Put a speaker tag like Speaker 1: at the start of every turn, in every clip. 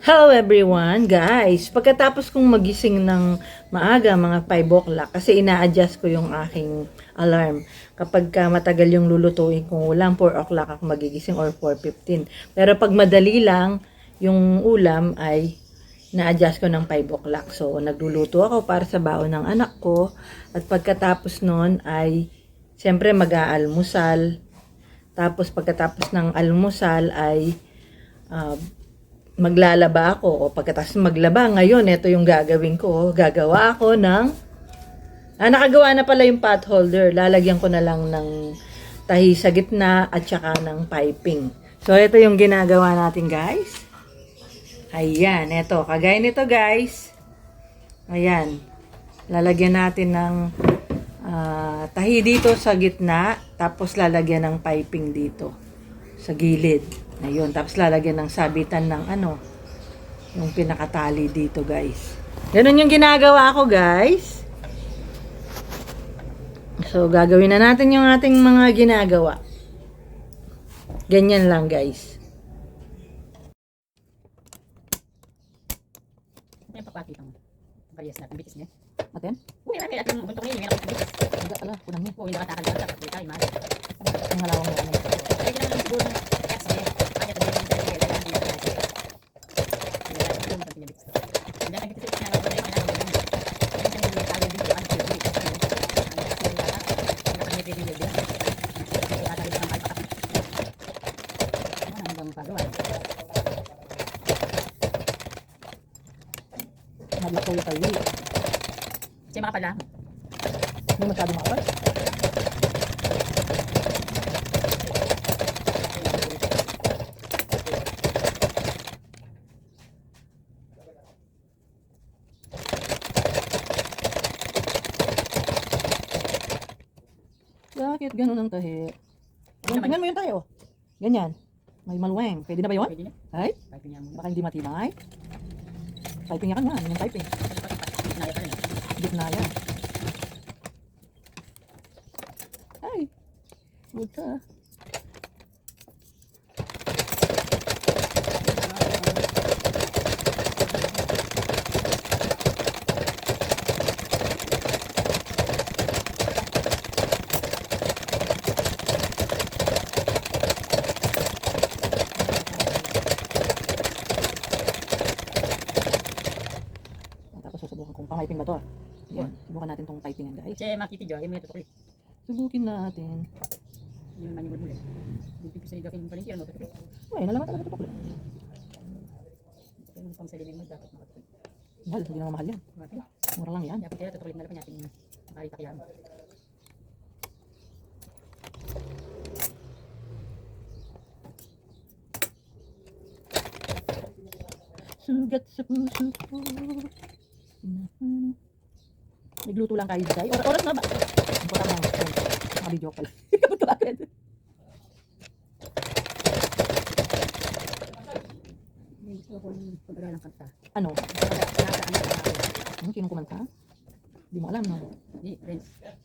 Speaker 1: Hello everyone, guys. Pagkatapos kong magising ng maaga, mga 5 o'clock, kasi ina-adjust ko yung aking alarm. Kapag ka matagal yung lulutuin kong ulam, 4 o'clock ako magigising or 4.15. Pero pag madali lang, yung ulam ay na-adjust ko ng 5 o'clock. So, nagluluto ako para sa baon ng anak ko. At pagkatapos nun ay, siyempre mag-aalmusal. Tapos pagkatapos ng almusal ay ah, maglalaba ako. O pagkatapos maglaba ngayon ito yung gagawin ko. Gagawa ako ng ah, nakagawa na pala yung pot holder. Lalagyan ko na lang ng tahi sa gitna at saka ng piping. So ito yung ginagawa natin guys. Ayan ito kagaya nito guys. Ayan. Lalagyan natin ng ah, tahi dito sa gitna. Tapos lalagyan ng piping dito sa gilid. Ayun, tapos lalagyan ng sabitan ng ano, yung pinakatali dito, guys. Ganun yung ginagawa ko, guys. So, gagawin na natin yung ating mga ginagawa. Ganyan lang, guys.
Speaker 2: Ano yung papakita mo? Various natin, bitis niya.
Speaker 1: Atin?
Speaker 2: Uy, natin natin yung buntong niya, yung bitis.
Speaker 1: Hindi, ala, kunang niya.
Speaker 2: Uy, nakatakal.
Speaker 1: Ang halawang mo. ano.
Speaker 2: Ay, naman siguro ng kaya sige. Kaya tayo yung tayo, kaya tayo yung tayo. Kaya tayo yung tayo, bitis. Hindi natin bitis, kaya natin tayo, kaya natin tayo. Kaya tayo yung tayo dito, ano tayo, bitis. Ano tayo, yung tayo, yung tayo, yung tayo, Kaya tayo yung tayo, Ano ang magagawa?
Speaker 1: Yung tayo.
Speaker 2: Kasi mga pala,
Speaker 1: Hindi masyadong makapal. Bakit ganun ang tahi? Yung tingnan mo yung tayo. Ganyan. May maluweng. Pwede na ba yun?
Speaker 2: pwede.
Speaker 1: Ay,
Speaker 2: muna.
Speaker 1: baka hindi matibay. Typing yan nga. Yung typing.
Speaker 2: Naya pa rin.
Speaker 1: Gitna yan. Ay. Huwag ka. Tapos susubukan kung pang-typing ba to. Yan. Subukan natin tong typing yan guys.
Speaker 2: Kasi makikidyo, yung mga tutukli.
Speaker 1: Subukin natin.
Speaker 2: Yung manibod mo. Yung pipis sa idakin yung palinti, ano tutukli.
Speaker 1: Ay, nalaman talaga ito.
Speaker 2: Kaya yung pang sarili mo, dapat makatukli.
Speaker 1: Mahal, hindi naman mahal yan. Mura lang yan.
Speaker 2: Dapat kaya tutukli na lang natin makarita kaya mo.
Speaker 1: Sugat sa puso ko. Nagluto lang kayo, Day. Or oras na ba? Ang putang lang. Nakabidyo pala. Kapag ka agad.
Speaker 2: Hindi gusto ko yung pag-aral ng kanta.
Speaker 1: Ano?
Speaker 2: Ano?
Speaker 1: Sinong kumanta? Hindi mo alam, no?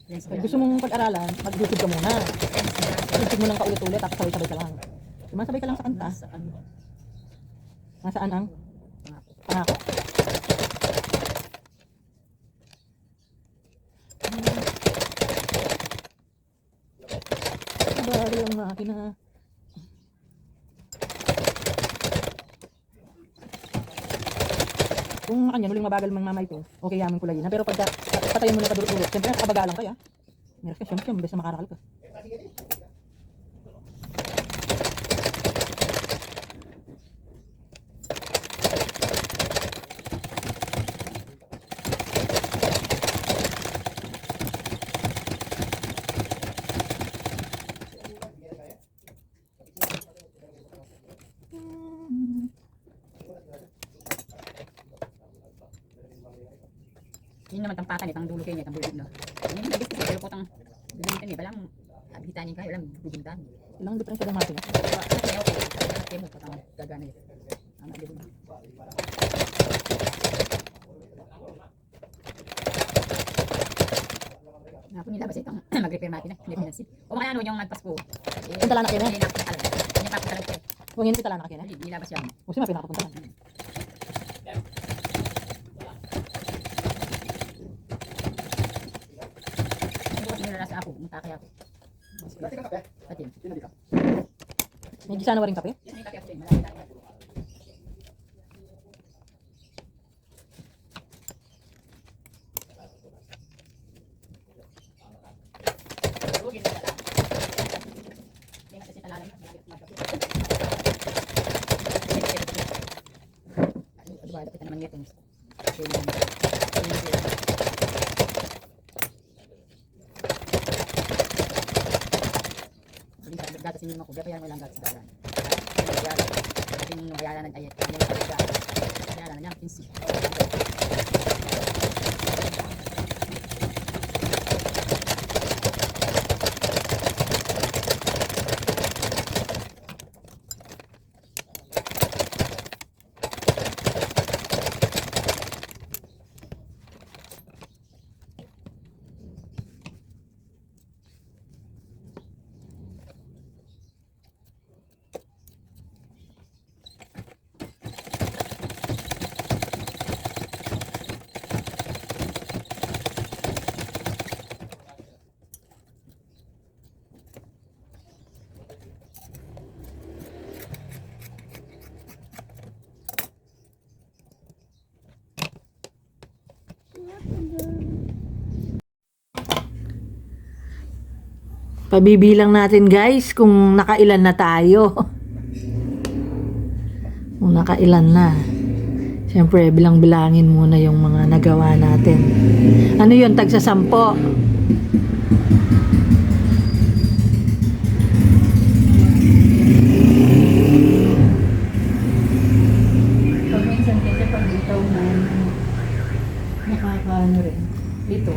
Speaker 1: Pag gusto mong pag-aralan, mag-YouTube ka muna. YouTube mo lang paulit-ulit, tapos sabay-sabay ka lang. Sumasabay ka lang sa kanta.
Speaker 2: Ano.
Speaker 1: Nasaan ang
Speaker 2: Pangako.
Speaker 1: Pangako? Bari ang makina. Kung kanya huling mabagal mang mamay ko, okay yamin ko lagi na. Pero pagka patayin mo na kadurot-durot, siyempre nakabagalan kaya. Meron ka, siyempre, siyempre, bes na makarakal ka.
Speaker 2: Yun naman tampatan eh, tang dulo kayo niya, tang bulog no. Yun yung nagis kasi pero putang gagamitin eh, balang abitanin ka, walang bubuntan.
Speaker 1: Ilang diferensya ng makina?
Speaker 2: Diba, anak niya okay, anak niya mo, putang gagana yun. Anak niya mo. Nga po nilabas itong mag-repair makina, hindi pinansin. O mga ano yung nagpasko. Eh,
Speaker 1: Ang dala na kayo na?
Speaker 2: Hindi na ako alam. Hindi ako alam.
Speaker 1: Kung hindi tala na kakina.
Speaker 2: Hindi, nilabas yan.
Speaker 1: O siya pinakapuntahan.
Speaker 2: Hindi ko sinira sa ako, matakay ako. Patin.
Speaker 1: May gisa na waring kape?
Speaker 2: May kape ako din, malaki tayo. Huwagin mo na lang. Hindi nga kasi talalang malapit magkape. Ano, diba, dapat na naman ngitong. Kasi yun, yun, yun, yun. Hindi ka gatas hindi mo ko, kaya mo lang gatas dalan. Kaya kasi ayat, yung hayala na niya, pinsi.
Speaker 1: Pabibilang natin guys kung nakailan na tayo. Kung nakailan na. Siyempre, bilang-bilangin muna yung mga nagawa natin. Ano yun, tagsa sampo?
Speaker 3: Pag minsan kasi pag ikaw na nakakaano rin. Ito.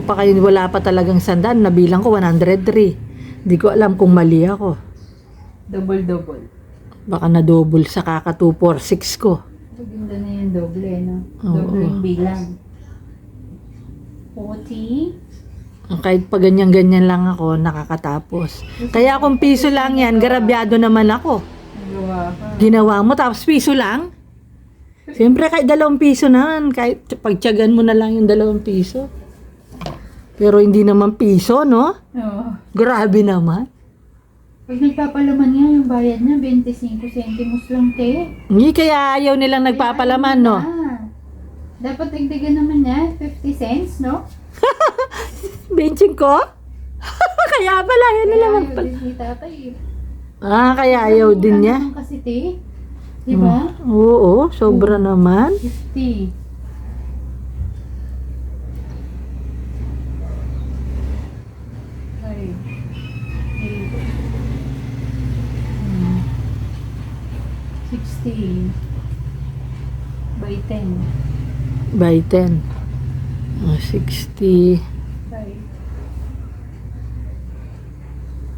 Speaker 1: Oo, baka yun wala pa talagang sandaan. Nabilang ko 103. Hindi ko alam kung mali ako.
Speaker 3: Double-double.
Speaker 1: Baka na-double sa kaka 246 ko.
Speaker 3: Maganda na yung doble, no?
Speaker 1: Oo.
Speaker 3: Doble yung bilang. 40.
Speaker 1: Kahit pa ganyan-ganyan lang ako, nakakatapos. Kaya kung piso lang yan, garabyado naman ako.
Speaker 3: Ka.
Speaker 1: Ginawa mo, tapos piso lang? Siyempre, kahit dalawang piso naman, kahit pagtyagan mo na lang yung dalawang piso. Pero hindi naman piso, no?
Speaker 3: Oo.
Speaker 1: Grabe naman.
Speaker 3: Pag nagpapalaman nga, yung bayad niya, 25 centimos lang, te.
Speaker 1: Hindi kaya ayaw nilang nagpapalaman, no?
Speaker 3: Ah. Dapat dagdagan naman niya, 50 cents, no?
Speaker 1: Benching ko? kaya pala, yun
Speaker 3: Kaya
Speaker 1: nila
Speaker 3: ayaw
Speaker 1: magpal...
Speaker 3: din ni tatay. eh.
Speaker 1: Ah, kaya ayaw din
Speaker 3: Mura
Speaker 1: niya?
Speaker 3: kasi, te. Diba?
Speaker 1: Oo, sobra naman.
Speaker 3: 50. 60 by 10.
Speaker 1: By 10. Oh, 60.
Speaker 3: By.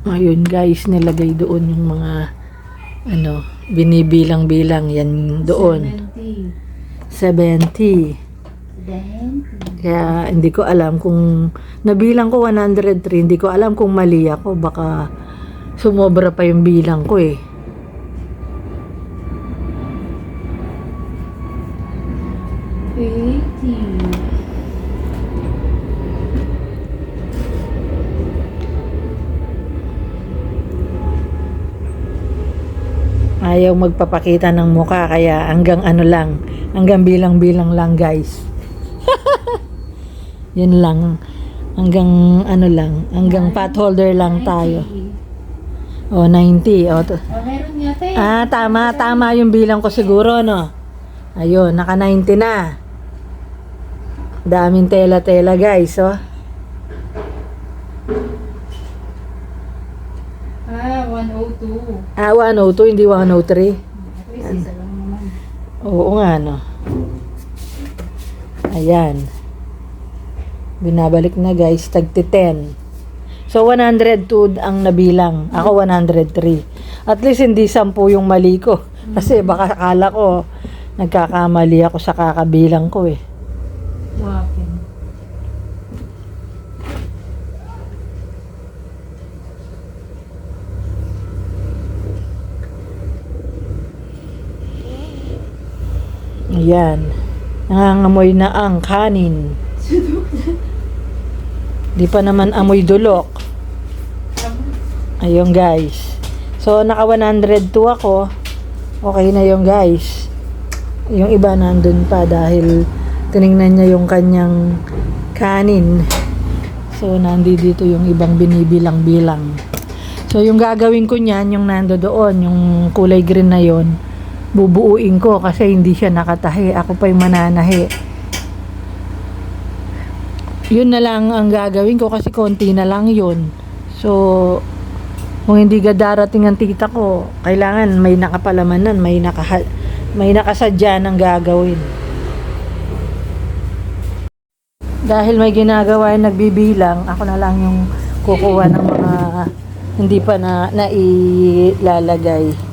Speaker 1: Ayun guys, nilagay doon yung mga ano, binibilang-bilang yan doon. 70.
Speaker 3: 70.
Speaker 1: Kaya hindi ko alam kung nabilang ko 103, hindi ko alam kung mali ako. Baka sumobra pa yung bilang ko eh. Ayaw magpapakita ng muka kaya hanggang ano lang, hanggang bilang-bilang lang guys. Yun lang. Hanggang ano lang, hanggang pot holder lang tayo. O, 90. O, to-
Speaker 3: Oh, meron nga, te.
Speaker 1: Ah, tama, tama yung bilang ko siguro, no? Ayun, naka 90 na. Daming tela-tela, guys, oh.
Speaker 3: Ah, 102.
Speaker 1: Ah, 102, hindi 103.
Speaker 3: At least isa lang naman.
Speaker 1: Oo nga, no? Ayan. Binabalik na, guys, tagti 10. So, 102 ang nabilang. Ako, 103. At least, hindi 10 yung mali ko. Kasi baka akala ko, nagkakamali ako sa kakabilang ko, eh.
Speaker 3: Wakin.
Speaker 1: Ayan. Nangangamoy na ang kanin. Di pa naman amoy dulok. Ayun guys. So, naka 102 ako. Okay na yung guys. Yung iba nandun pa dahil tiningnan niya yung kanyang kanin. So, nandi dito yung ibang binibilang-bilang. So, yung gagawin ko niyan, yung nando doon, yung kulay green na yon bubuuin ko kasi hindi siya nakatahi. Ako pa yung mananahi. Yun na lang ang gagawin ko kasi konti na lang yun. So, kung hindi ga darating ang tita ko, kailangan may nakapalamanan, may naka may nakasadya ng gagawin. Dahil may ginagawa yung nagbibilang, ako na lang yung kukuha ng mga hindi pa na nailalagay.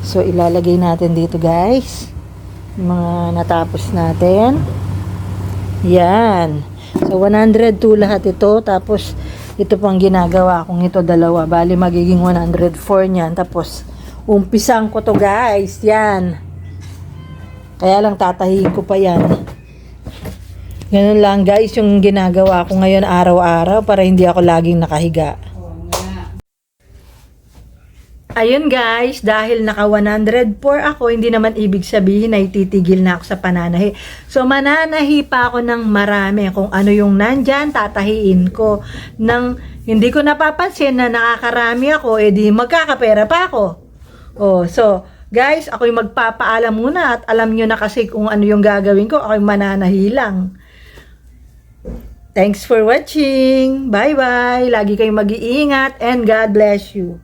Speaker 1: So, ilalagay natin dito guys. Mga natapos natin. Yan. So, 102 lahat ito. Tapos, ito pang ginagawa kong ito dalawa. Bali, magiging 104 niyan. Tapos, umpisan ko to guys. Yan. Kaya lang tatahiin ko pa yan. Ganun lang guys yung ginagawa ko ngayon araw-araw para hindi ako laging nakahiga. Ayun guys, dahil naka 104 ako, hindi naman ibig sabihin na ititigil na ako sa pananahi. So mananahi pa ako ng marami. Kung ano yung nandyan, tatahiin ko. Nang hindi ko napapansin na nakakarami ako, edi magkakapera pa ako. Oh, so guys, ako'y magpapaalam muna at alam nyo na kasi kung ano yung gagawin ko, ako'y mananahi lang. Thanks for watching. Bye-bye. Lagi kayong mag-iingat and God bless you.